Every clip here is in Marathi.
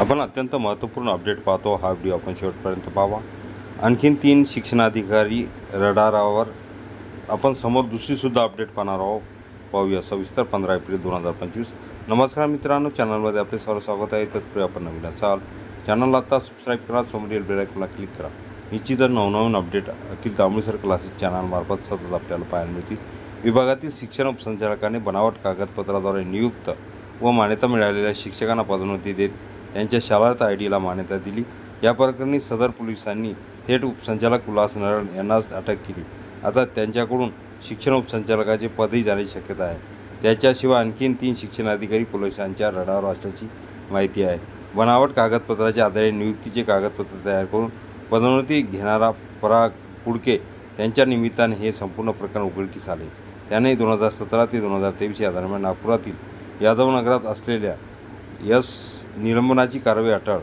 आपण अत्यंत महत्त्वपूर्ण अपडेट पाहतो. हा व्हिडिओ आपण शेवटपर्यंत पाहावा. आणखीन तीन शिक्षणाधिकारी रडारावर आपण समोर दुसरीसुद्धा अपडेट पाहणार आहोत. पाहूया. सविस्तर पंधरा एप्रिल दोन हजार पंचवीस. नमस्कार मित्रांनो. चॅनलमध्ये आपले सर्व स्वागत आहे. तत्पूर्वी आपण नवीन असाल चॅनलला आता सबस्क्राईब करा. समोरील बेलायकनला क्लिक करा. निश्चितच नवनवीन अपडेट अखिल तांबळीसर क्लासेस चॅनलमार्फत सतत आपल्याला पाहायला मिळतील. विभागातील शिक्षण उपसंचालकाने बनावट कागदपत्राद्वारे नियुक्त व मान्यता मिळालेल्या शिक्षकांना पदोन्नती देत यांच्या शालार्थ आय डीला मान्यता दिली. या प्रकरणी सदर पोलिसांनी थेट उपसंचालक उल्हास नारायण यांनाच अटक केली. आता त्यांच्याकडून शिक्षण उपसंचालकाचे पदही जाण्याची शक्यता आहे. त्याच्याशिवाय आणखीन तीन शिक्षणाधिकारी पोलिसांच्या रडावर असल्याची माहिती आहे. बनावट कागदपत्राच्या आधारे नियुक्तीचे कागदपत्र तयार करून पदोन्नती घेणारा पराग कुडके त्यांच्या निमित्ताने हे संपूर्ण प्रकरण उघडकीस आले. त्याने दोन हजार सतरा ते दोन हजार तेवीस या दरम्यान नागपुरातील यादवनगरात असलेल्या यस निलंबनाची कारवाई अटळ.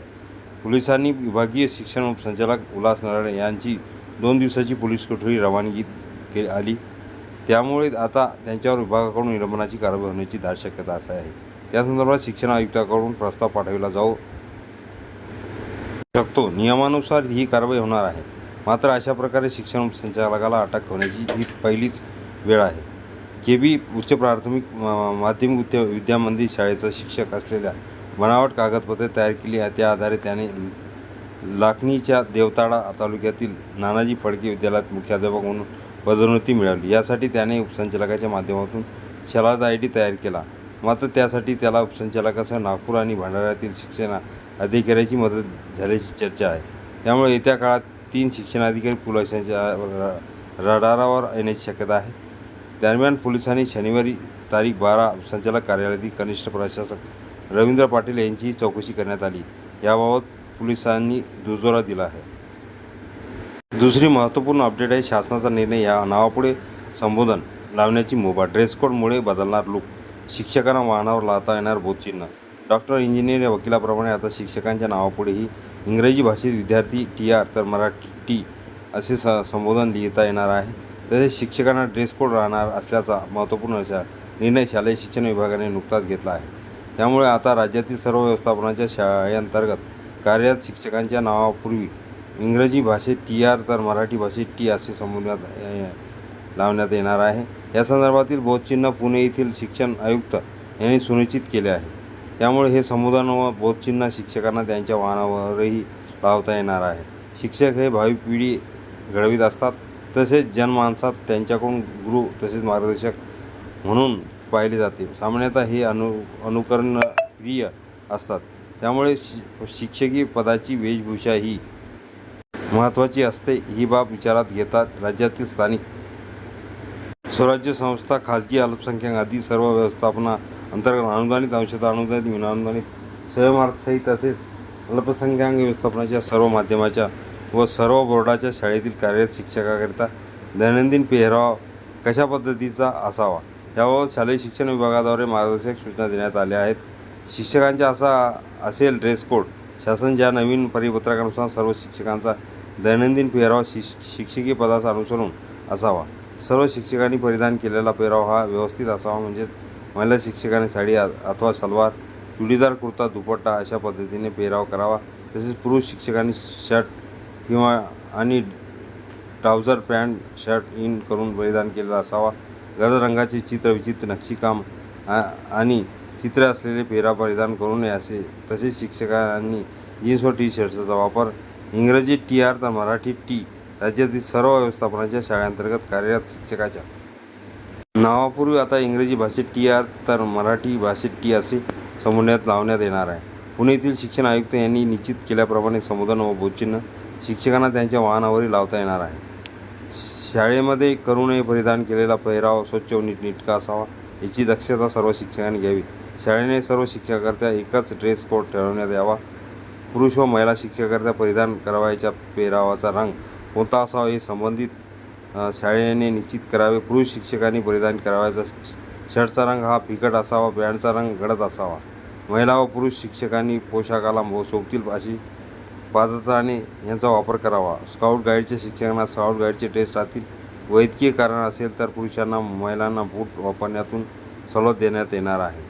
पोलिसांनी विभागीय शिक्षण उपसंचालक उल्हास नारायण यांची दोन दिवसाची पोलीस कोठडी रवानगी केली आली. त्यामुळे आता त्यांच्यावर विभागाकडून निलंबनाची कारवाई होण्याची दाट शक्यता असं आहे. त्या संदर्भात शिक्षण आयुक्ताकडून प्रस्ताव पाठविला जाऊ शकतो. नियमानुसार ही कारवाई होणार आहे. मात्र अशा प्रकारे शिक्षण संचालकाला अटक होण्याची ही पहिलीच वेळ आहे. के बी उच्च प्राथमिक माध्यमिक विद्या विद्या मंदिर शाळेचा शिक्षक असलेल्या बनावट कागदपत्रे तयार केली आहे. त्या आधारे त्याने लाखणीच्या देवताळा तालुक्यातील नानाजी फडके विद्यालयात मुख्याध्यापक म्हणून पदोन्नती मिळाली यासाठी त्याने उपसंचालकाच्या माध्यमातून शलाद आय डी तयार केला. मात्र त्यासाठी त्याला उपसंचालकासह नागपूर आणि भंडाऱ्यातील शिक्षण अधिकाऱ्याची मदत झाल्याची चर्चा आहे. त्यामुळे येत्या काळात तीन शिक्षणाधिकारी पोलिसांच्या र- रडारावर येण्याची शक्यता आहे. दरम्यान पोलिसांनी शनिवारी तारीख बारा उपसंचालक कार्यालयातील कनिष्ठ प्रशासक रवींद्र पाटील यांची चौकशी करण्यात आली. याबाबत पोलिसांनी दुजोरा दिला आहे. दुसरी महत्त्वपूर्ण अपडेट आहे शासनाचा निर्णय या नावापुढे संबोधन लावण्याची मुभा. ड्रेस कोडमुळे बदलणार लूक शिक्षकांना वाहनावर लावता येणार बोधचिन्ह डॉक्टर इंजिनियर या वकिलाप्रमाणे आता शिक्षकांच्या नावापुढेही इंग्रजी भाषेत विद्यार्थी टी आर तर मराठी टी असे स संबोधन लिहिता येणार आहे. तसेच शिक्षकांना ड्रेस कोड राहणार असल्याचा महत्त्वपूर्ण अशा निर्णय शालेय शिक्षण विभागाने नुकताच घेतला आहे. त्यामुळे आता राज्यातील सर्व व्यवस्थापनाच्या शाळेअंतर्गत कार्यरत शिक्षकांच्या नावापूर्वी इंग्रजी भाषेत टी आर तर मराठी भाषेत टी असे संबोधण्यात लावण्यात येणार आहे. या संदर्भातील बोधचिन्ह पुणे येथील शिक्षण आयुक्त यांनी सुनिश्चित केले आहे. त्यामुळे हे संबोधन व बोधचिन्ह शिक्षकांना त्यांच्या वाहनावरही लावता येणार आहे. शिक्षक हे भावी पिढी घडवीत असतात तसेच जनमानसात त्यांच्याकडून गुरु तसेच मार्गदर्शक म्हणून पाहिले जाते. सामान्यतः हे अनु अनुकरणीय असतात. त्यामुळे शि शिक्षकी पदाची वेशभूषा ही महत्त्वाची असते ही बाब विचारात घेतात राज्यातील स्थानिक स्वराज्य संस्था खाजगी अल्पसंख्याक आदी सर्व व्यवस्थापना अंतर्गत अनुदानित अंशतः अनुदानित विनाअनुदानित स्वयंअर्थसहित तसेच अल्पसंख्याक व्यवस्थापनाच्या सर्व माध्यमाच्या व सर्व बोर्डाच्या शाळेतील कार्यरत शिक्षकाकरिता दैनंदिन पेहराव कशा पद्धतीचा असावा? त्यावर शालेय शिक्षण विभागाद्वारे मार्गदर्शक सूचना देण्यात आल्या आहेत. शिक्षकांचा असा असेल ड्रेस कोड शासन ज्या नवीन परिपत्रकानुसार सर्व शिक्षकांचा दैनंदिन पेहराव शिश शिक्षकी पदाचा अनुसरून असावा. सर्व शिक्षकांनी परिधान केलेला पेहराव हा व्यवस्थित असावा म्हणजेच महिला शिक्षकांनी साडी अथवा सलवार चुडीदार कुर्ता दुपट्टा अशा पद्धतीने पेहराव करावा. तसेच पुरुष शिक्षकांनी शर्ट किंवा आणि ट्राउझर पॅन्ट शर्ट इन करून परिधान केलेला असावा. गर्द रंगाचे चित्र विचित्र नक्षीकाम आणि चित्र असलेले पेरा परिधान करू नये असे तसेच शिक्षकांनी जीन्स व टी शर्टचा वापर इंग्रजी टी आर तर मराठी टी राज्यातील सर्व व्यवस्थापनाच्या शाळेअंतर्गत कार्यरत शिक्षकाच्या. नावापूर्वी आता इंग्रजी भाषेत टी आर तर मराठी भाषेत टी असे संबोधण्यात लावण्यात येणार आहे. पुणे येथील शिक्षण आयुक्त यांनी निश्चित केल्याप्रमाणे संबोधन व बोधचिन्ह शिक्षकांना त्यांच्या वाहनावरही लावता येणार आहे. शाळेमध्ये करूनही परिधान केलेला पेहराव स्वच्छ व नीटनेटका असावा याची दक्षता सर्व शिक्षकांनी घ्यावी. शाळेने सर्व शिक्षकाकरता एकच ड्रेस कोड ठरवण्यात यावा. पुरुष व महिला शिक्षकाकरता परिधान करावयाच्या पेहरावाचा रंग कोणता असावा हे संबंधित शाळेने निश्चित करावे. पुरुष शिक्षकांनी परिधान करावयाचा शर्टचा रंग हा फिकट असावा पॅन्टचा रंग गडद असावा. महिला व पुरुष शिक्षकांनी पोशाखाला मो- अशी पादत्राणे यांचा वापर करावा. स्काउट गाईडच्या शिक्षकांना स्काउट गाईडचे टेस्ट राहतील. वैद्यकीय कारण असेल तर पुरुषांना महिलांना बूट वापरण्यातून सवलत देण्यात येणार आहे.